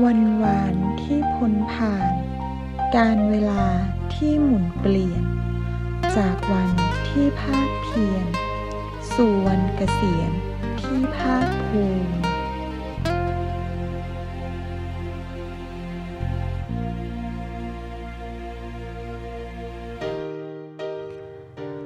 วันวานที่พ้นผ่าน การเวลาที่หมุนเปลี่ยน จากวันที่ภาคเพียรสู่วันเกษียณที่ภาคภูมิ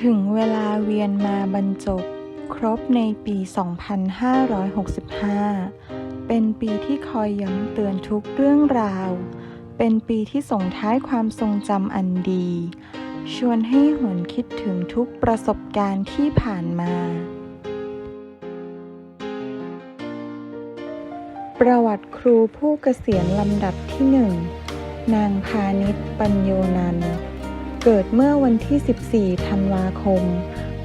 ถึงเวลาเวียนมาบรรจบครบในปี 2565 เป็นปีที่คอยย้ำเตือนทุกเรื่องราว เป็นปีที่ส่งท้ายความทรงจำอันดี ชวนให้หวนคิดถึงทุกประสบการณ์ที่ผ่านมา ประวัติครูผู้เกษียณลำดับที่หนึ่งนางพาณิชปัญโยนัน เกิดเมื่อวันที่ 14 ธันวาคม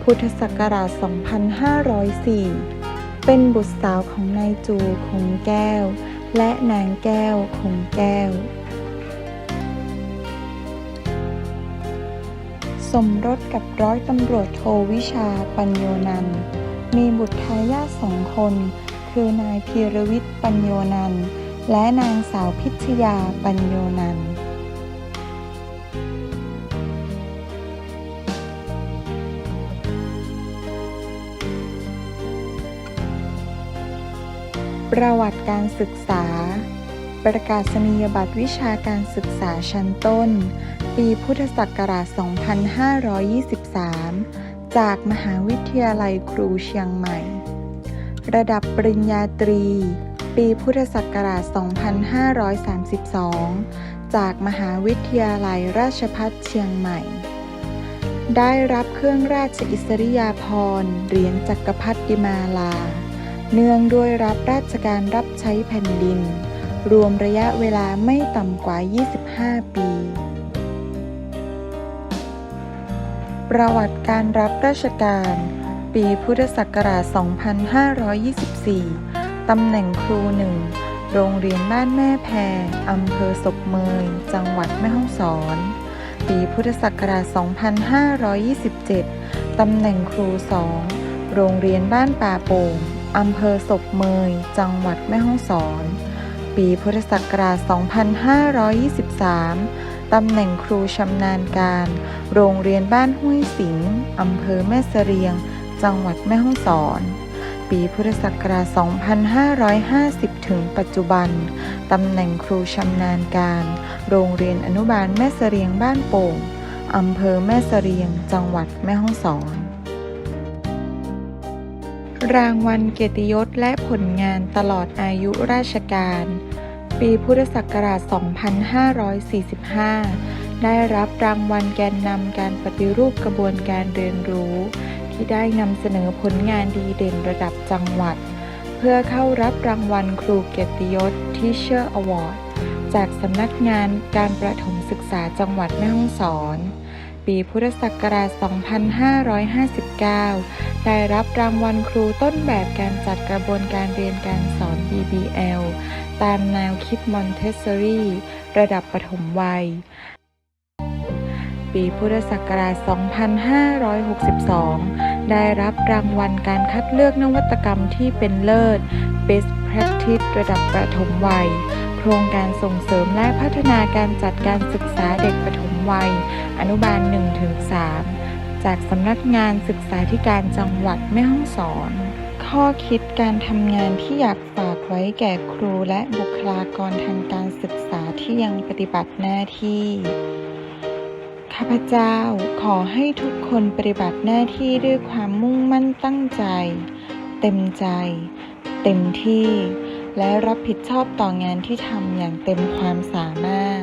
พุทธศักราช 2504 เป็นบุตรสาวของนายจูคงแก้ว และนางแก้วคงแก้ว สมรสกับร้อยตำรวจโทวิชาปัญโยนัน มีบุตรทายาทสองคน คือนายพีรวิทย์ปัญโยนัน และนางสาวพิชยาปัญโยนัน ประวัติการศึกษา ประกาศนียบัตรวิชาการศึกษาชั้นต้น ปีพุทธศักราช 2523 จากมหาวิทยาลัยครูเชียงใหม่ ระดับปริญญาตรี ปีพุทธศักราช 2532 จากมหาวิทยาลัยราชภัฏเชียงใหม่ ได้รับเครื่องราชอิสริยาภรณ์เหรียญจักรพรรดิมาลา เนื่องด้วยรับราชการรับใช้แผ่นดิน รวมระยะเวลาไม่ต่ำกว่า 25 ปี ประวัติการรับราชการ ปีพุทธศักราช 2524 ตำแหน่งครูหนึ่ง โรงเรียนบ้านแม่แพรอำเภอศพเมย จังหวัดแม่ฮ่องสอน ปีพุทธศักราช 2527 ตำแหน่งครูสอง โรงเรียนบ้านป่าโป่ง อำเภอศพเมย จังหวัดแม่ฮ่องสอน ปีพุทธศักราช 2523 ตำแหน่งครูชำนาญการ โรงเรียนบ้านห้วยสิงอำเภอแม่เสรียง จังหวัดแม่ฮ่องสอน ปีพุทธศักราช 2550 ถึงปัจจุบัน ตำแหน่งครูชำนาญการ โรงเรียนอนุบาลแม่เสรียงบ้านโป่งอำเภอแม่เสรียง จังหวัดแม่ฮ่องสอน รางวัลเกียรติยศและผลงานตลอดอายุราชการ ปีพุทธศักราช 2545 ได้รับรางวัลแกนนำการปฏิรูปกระบวนการเรียนรู้ ที่ได้นำเสนอผลงานดีเด่นระดับจังหวัด เพื่อเข้ารับรางวัลครูเกียรติยศ Teacher Award จากสำนักงานการประถมศึกษาจังหวัดแม่ฮ่องสอน ปีพุทธศักราช 2559 ได้รับรางวัลครูต้นแบบการจัดกระบวนการเรียนการสอน BBL ตามแนวคิดมอนเทสซอรีระดับประถมวัย ปีพุทธศักราช 2562 ได้รับรางวัลการคัดเลือกนวัตกรรมที่เป็นเลิศ Best Practice ระดับประถมวัย โครงการส่งเสริมและพัฒนาการจัดการศึกษาเด็กประถม วัย อนุบาล 1-3 จากสำนักงานศึกษาธิการจังหวัดแม่ฮ่องสอน ข้อคิดการทำงานที่อยากฝากไว้แก่ครูและบุคลากรทางการศึกษาที่ยังปฏิบัติหน้าที่ข้าพเจ้าขอให้ทุกคนปฏิบัติหน้าที่ด้วยความมุ่งมั่นตั้งใจ เต็มใจ เต็มที่ และรับผิดชอบต่องานที่ทำอย่างเต็มความสามารถ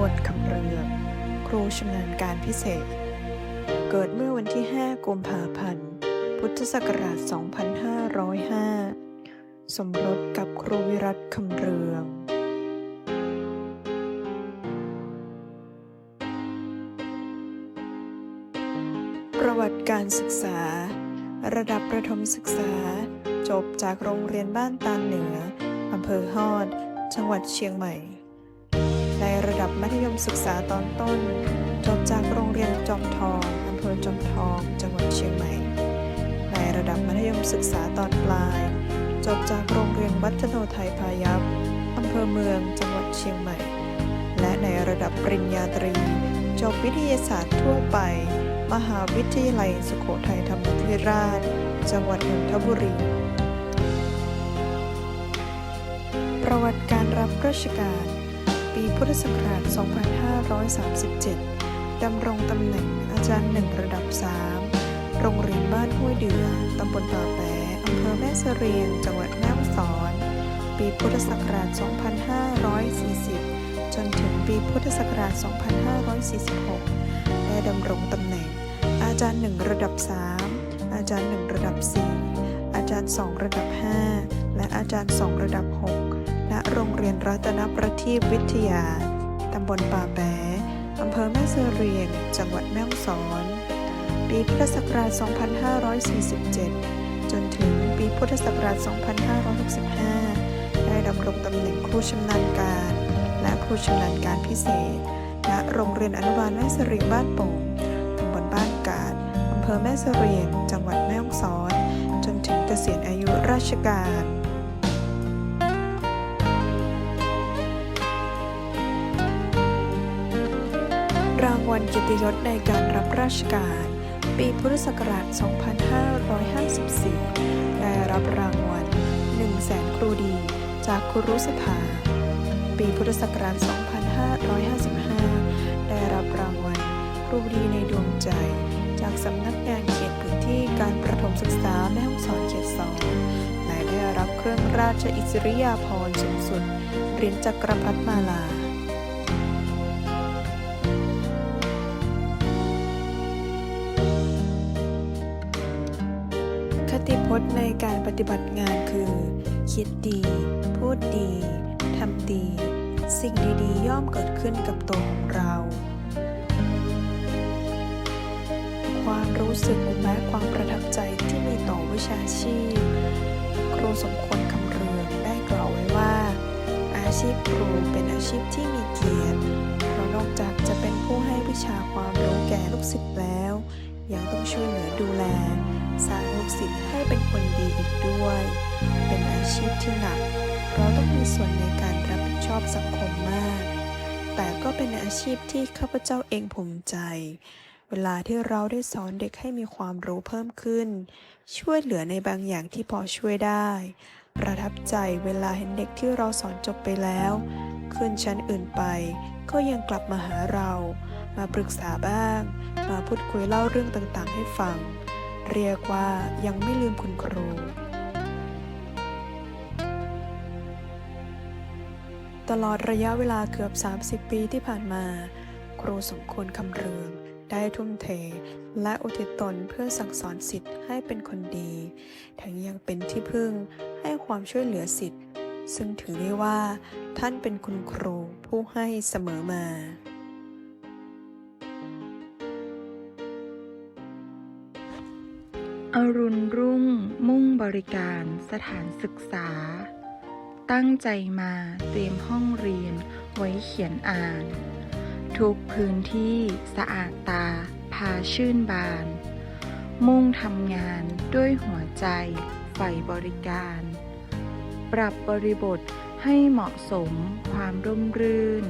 วรคำเรืองครูชำนาญการพิเศษ เกิดเมื่อวันที่ 5 กุมภาพันธ์ พุทธศักราช 2505 สมรสกับครูวิรัตคำเรืองประวัติการศึกษา ระดับประถมศึกษา จบจากโรงเรียนบ้านตาเหนือ อำเภอฮอด จังหวัดเชียงใหม่ ในระดับมัธยมศึกษาตอนต้น จบจากโรงเรียนจอมทองอำเภอจอมทอง จังหวัดเชียงใหม่ ในระดับมัธยมศึกษาตอนปลาย จบจากโรงเรียนวัฒโนไทยพายัพอำเภอเมือง จังหวัดเชียงใหม่ และในระดับปริญญาตรี จบวิทยาศาสตร์ทั่วไป มหาวิทยาลัยสุโขทัยธรรมธิราช จังหวัดนนทบุรี ประวัติการรับราชการ พุทธศักราช 2537 ดำรงตำแหน่งอาจารย์หนึ่งระดับ 3 โรงเรียนบ้านห้วยเดือ ตำบลป่าแปะอำเภอแม่เสรียง จังหวัดแม่ฮ่องสอน ปีพุทธศักราช 2540 จนถึงปีพุทธศักราช 2546ได้ดำรงตำแหน่ง อาจารย์หนึ่งระดับ 3 อาจารย์หนึ่งระดับ 4 อาจารย์ 2 ระดับ 5 และอาจารย์ 2 ระดับ 6 โรงเรียนรัตนประทีปวิทยา ตำบลป่าแปอำเภอแม่เสรียง จังหวัดแม่ฮ่องสอน ปีพุทธศักราช 2547 จนถึงปีพุทธศักราช 2565 ได้ดำรงตำแหน่งครูชำนาญการ และครูชำนาญการพิเศษ ณ โรงเรียนอนุบาลแม่เสรียงบ้านโป่งตำบลบ้านกาดอำเภอแม่เสรียง จังหวัดแม่ฮ่องสอน จนถึงเกษียณอายุราชการ รางวัลเกียรติยศในการรับราชการ ปีพุทธศักราช 2554 ได้รับรางวัล1 0 0 0 0แสนครูดี จากครุสภา ปีพุทธศักราช 2555 ได้รับรางวัล ครูดีในดวงใจ จากสำนักงานเขตพื้นที่การประถมศึกษาแม่ฮ่องสอนเขตสองและได้รับเครื่องราชอิสริยาภรณ์สูงสุดเหรียญจักรพรรดิมาลา ฏิบัติงานคือ คิดดี พูดดี ทำดี สิ่งดีๆ ย่อมเกิดขึ้นกับตัวของเรา ความรู้สึกและความประทับใจที่มีต่อวิชาชีพ ครูสมควรคำเรืองได้กล่าวไว้ว่า อาชีพครูเป็นอาชีพที่มีเกียรติเพราะนอกจากจะเป็นผู้ให้วิชาความรู้แก่ลูกศิษย์แล้ว ยังต้องช่วยเหลือดูแล สร้างลูกศิษย์ให้เป็นคนดีอีกด้วย เป็นอาชีพที่หนัก เราต้องมีส่วนในการรับผิดชอบสังคมมาก แต่ก็เป็นอาชีพที่ข้าพเจ้าเองภูมิใจ เวลาที่เราได้สอนเด็กให้มีความรู้เพิ่มขึ้น ช่วยเหลือในบางอย่างที่พอช่วยได้ ประทับใจเวลาเห็นเด็กที่เราสอนจบไปแล้ว ขึ้นชั้นอื่นไป ก็ยังกลับมาหาเรา มาปรึกษาบ้าง มาพูดคุยเล่าเรื่องต่างๆ ให้ฟัง เรียกว่ายังไม่ลืมคุณครู ตลอดระยะเวลาเกือบ 30 ปีที่ผ่านมา ครูสมควรคำเรืองได้ทุ่มเท และอุทิศตนเพื่อสั่งสอนสิทธิ์ให้เป็นคนดีทั้งยังเป็นที่พึ่งให้ความช่วยเหลือสิทธิ์ ซึ่งถือได้ว่า ท่านเป็นคุณครูผู้ให้เสมอมา อรุณรุ่งมุ่งบริการสถานศึกษา ตั้งใจมาเตรียมห้องเรียนไว้เขียนอ่าน ทุกพื้นที่สะอาดตาพาชื่นบาน มุ่งทำงานด้วยหัวใจใฝ่บริการ ปรับบริบทให้เหมาะสมความร่มรื่น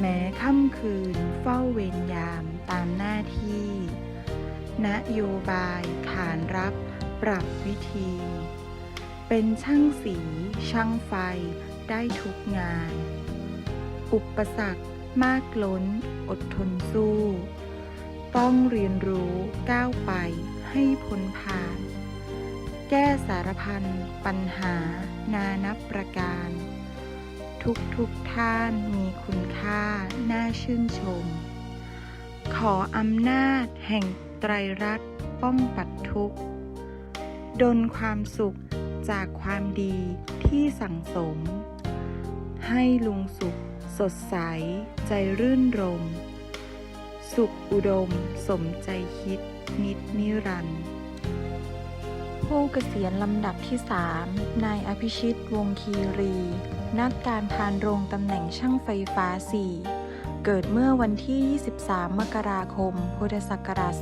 แม้ค่ำคืนเฝ้าเวรยามตามหน้าที่ นโยบายขานรับ ปรับวิธี เป็นช่างสี ช่างไฟได้ทุกงาน อุปสรรคมากล้น อดทนสู้ ต้องเรียนรู้ก้าวไปให้พ้นผ่าน แก้สารพันปัญหานานับประการ ทุกทุกท่านมีคุณค่าน่าชื่นชม ขออำนาจแห่ง ไตรรัตน์ป้องปัดทุกข์ดลความสุขจากความดีที่สั่งสม ให้ลุงสุขสดใสใจรื่นรม สุขอุดมสมใจคิดนิดนิรันดร์ผู้เกษียณลำดับที่ 3 นายอภิชิตวงคีรี นักการพานโรงตำแหน่งช่างไฟฟ้า 4 เกิดเมื่อวันที่ 23 มกราคม พุทธศักราช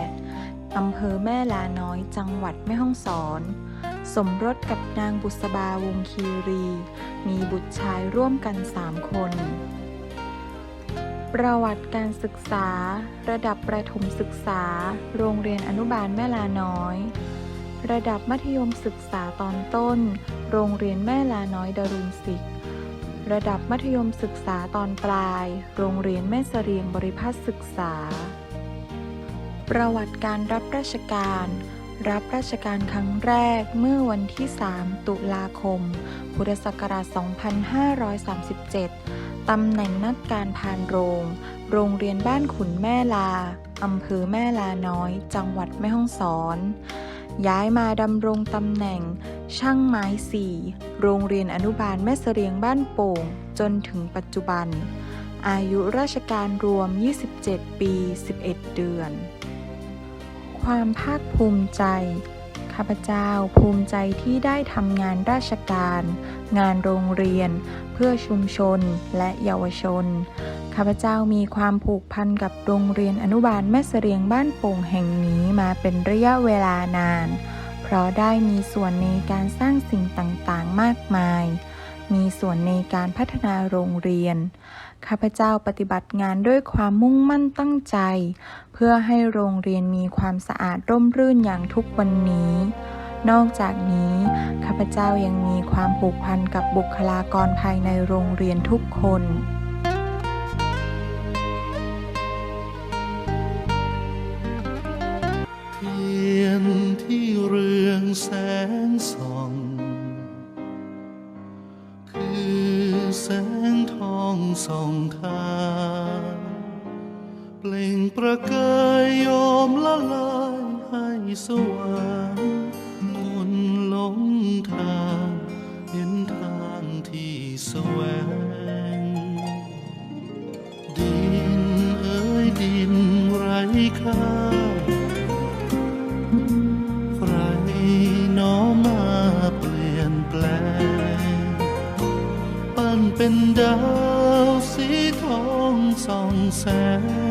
2508 อำเภอแม่ลาน้อย จังหวัดแม่ฮ่องสอน สมรสกับนางบุษบาวงคีรี มีบุตรชายร่วมกัน 3 คน ประวัติการศึกษา ระดับประถมศึกษา โรงเรียนอนุบาลแม่ลาน้อย ระดับมัธยมศึกษาตอนต้น โรงเรียนแม่ลาน้อยดารุณศิษย์ ระดับมัธยมศึกษาตอนปลาย โรงเรียนแม่เสรียงบริพัตรศึกษา ประวัติการรับราชการ รับราชการครั้งแรกเมื่อวันที่ 3 ตุลาคม พุทธศักราช 2537 ตำแหน่งนักการพานโรง โรงเรียนบ้านขุนแม่ลา อำเภอแม่ลาน้อย จังหวัดแม่ฮ่องสอน ย้ายมาดำรงตำแหน่ง ช่างไม้สี่โรงเรียนอนุบาลแม่เสรียงบ้านโป่ง จนถึงปัจจุบัน อายุราชการรวม 27 ปี 11 เดือน ความภาคภูมิใจ ข้าพเจ้าภูมิใจที่ได้ทำงานราชการ งานโรงเรียน เพื่อชุมชนและเยาวชน ข้าพเจ้ามีความผูกพันกับโรงเรียนอนุบาลแม่เสรียงบ้านโป่งแห่งนี้มาเป็นระยะเวลานาน เพราะได้มีส่วนในการสร้างสิ่งต่างๆ มากมาย มีส่วนในการพัฒนาโรงเรียน ข้าพเจ้าปฏิบัติงานด้วยความมุ่งมั่นตั้งใจ เพื่อให้โรงเรียนมีความสะอาดร่มรื่นอย่างทุกวันนี้ นอกจากนี้ ข้าพเจ้ายังมีความผูกพันกับบุคลากรภายในโรงเรียนทุกคน แสวง ดินเอ้ยดินไรค่าใครน้อมาเปลี่ยนแปลง ปั้นเป็นดาวสีทองส่องแสง